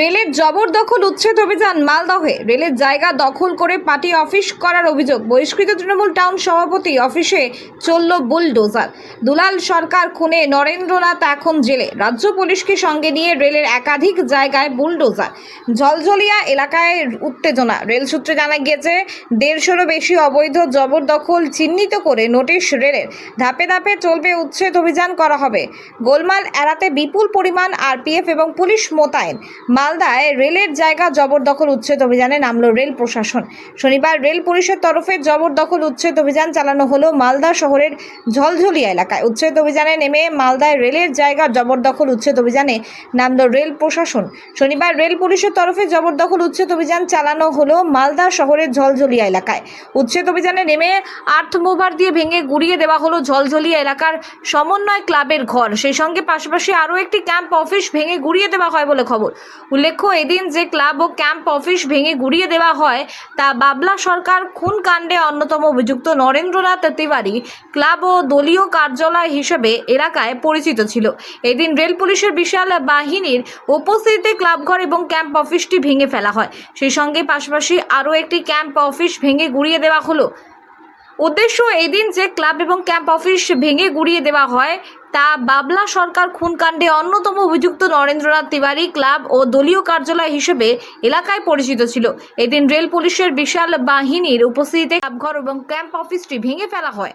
রেলের জবরদখল উচ্ছেদ অভিযান মালদহে। রেলের জায়গা দখল করে পার্টি অফিস করার অভিযোগ। বহিষ্কৃত তৃণমূল টাউন সভাপতি অফিসে চলল বুলডোজার। দুলাল সরকার খুনে, নরেন্দ্রনাথ এখন জেলে। রাজ্য পুলিশকে সঙ্গে নিয়ে রেলের একাধিক জায়গায় বুলডোজার। জলজলিয়া এলাকায় উত্তেজনা। রেল সূত্রে জানা গিয়েছে, দেড়শোরও বেশি অবৈধ জবরদখল চিহ্নিত করে নোটিশ রেলের। ধাপে ধাপে চলবে উচ্ছেদ অভিযান করা হবে। গোলমাল এড়াতে বিপুল পরিমাণ আরপিএফ এবং পুলিশ মোতায়েন। মালদায় রেলের জায়গা জবরদখল উচ্ছেদ অভিযানে নামলো রেল প্রশাসন। শনিবার রেল পুলিশের তরফে জবরদখল উচ্ছেদ অভিযান চালানো হলো মালদা শহরের ঝলঝলিয়া এলাকায়। উচ্ছেদ অভিযানে নেমে মালদায় রেলের জায়গা জবরদখল উচ্ছেদ অভিযানে নামলো রেল প্রশাসন। শনিবার রেল পুলিশের তরফে জবরদখল উচ্ছেদ অভিযান চালানো হলো মালদা শহরের ঝলঝলিয়া এলাকায়। উচ্ছেদ অভিযানে নেমে আর্থ মুভার দিয়ে ভেঙে গুড়িয়ে দেওয়া হলো ঝলঝলিয়া এলাকার সমন্বয় ক্লাবের ঘর। সেই সঙ্গে পাশাপাশি আরও একটি ক্যাম্প অফিস ভেঙে গুড়িয়ে দেওয়া হয় বলে খবর। উল্লেখ্য, এদিন যে ক্লাব ও ক্যাম্প অফিস ভেঙে গুড়িয়ে দেওয়া হয়, তা বাবলা সরকার খুন কাণ্ডে অন্যতম অভিযুক্ত নরেন্দ্রনাথ তিওয়ারি ক্লাব ও দলীয় কার্যালয় হিসেবে এলাকায় পরিচিত ছিল। এদিন রেল পুলিশের বিশাল বাহিনীর উপস্থিতিতে ক্লাবঘর এবং ক্যাম্প অফিসটি ভেঙে ফেলা হয়। সেই সঙ্গে পাশাপাশি আরও একটি ক্যাম্প অফিস ভেঙে গুড়িয়ে দেওয়া হলো। উদ্দেশ্য, এদিন যে ক্লাব এবং ক্যাম্প অফিস ভেঙে গুড়িয়ে দেওয়া হয় তা বাবলা সরকার খুনকাণ্ডে অন্যতম অভিযুক্ত নরেন্দ্রনাথ তিওয়ারি ক্লাব ও দলীয় কার্যালয় হিসেবে এলাকায় পরিচিত ছিল। এদিন রেল পুলিশের বিশাল বাহিনীর উপস্থিতিতে ক্লাবঘর এবং ক্যাম্প অফিসটি ভেঙে ফেলা হয়।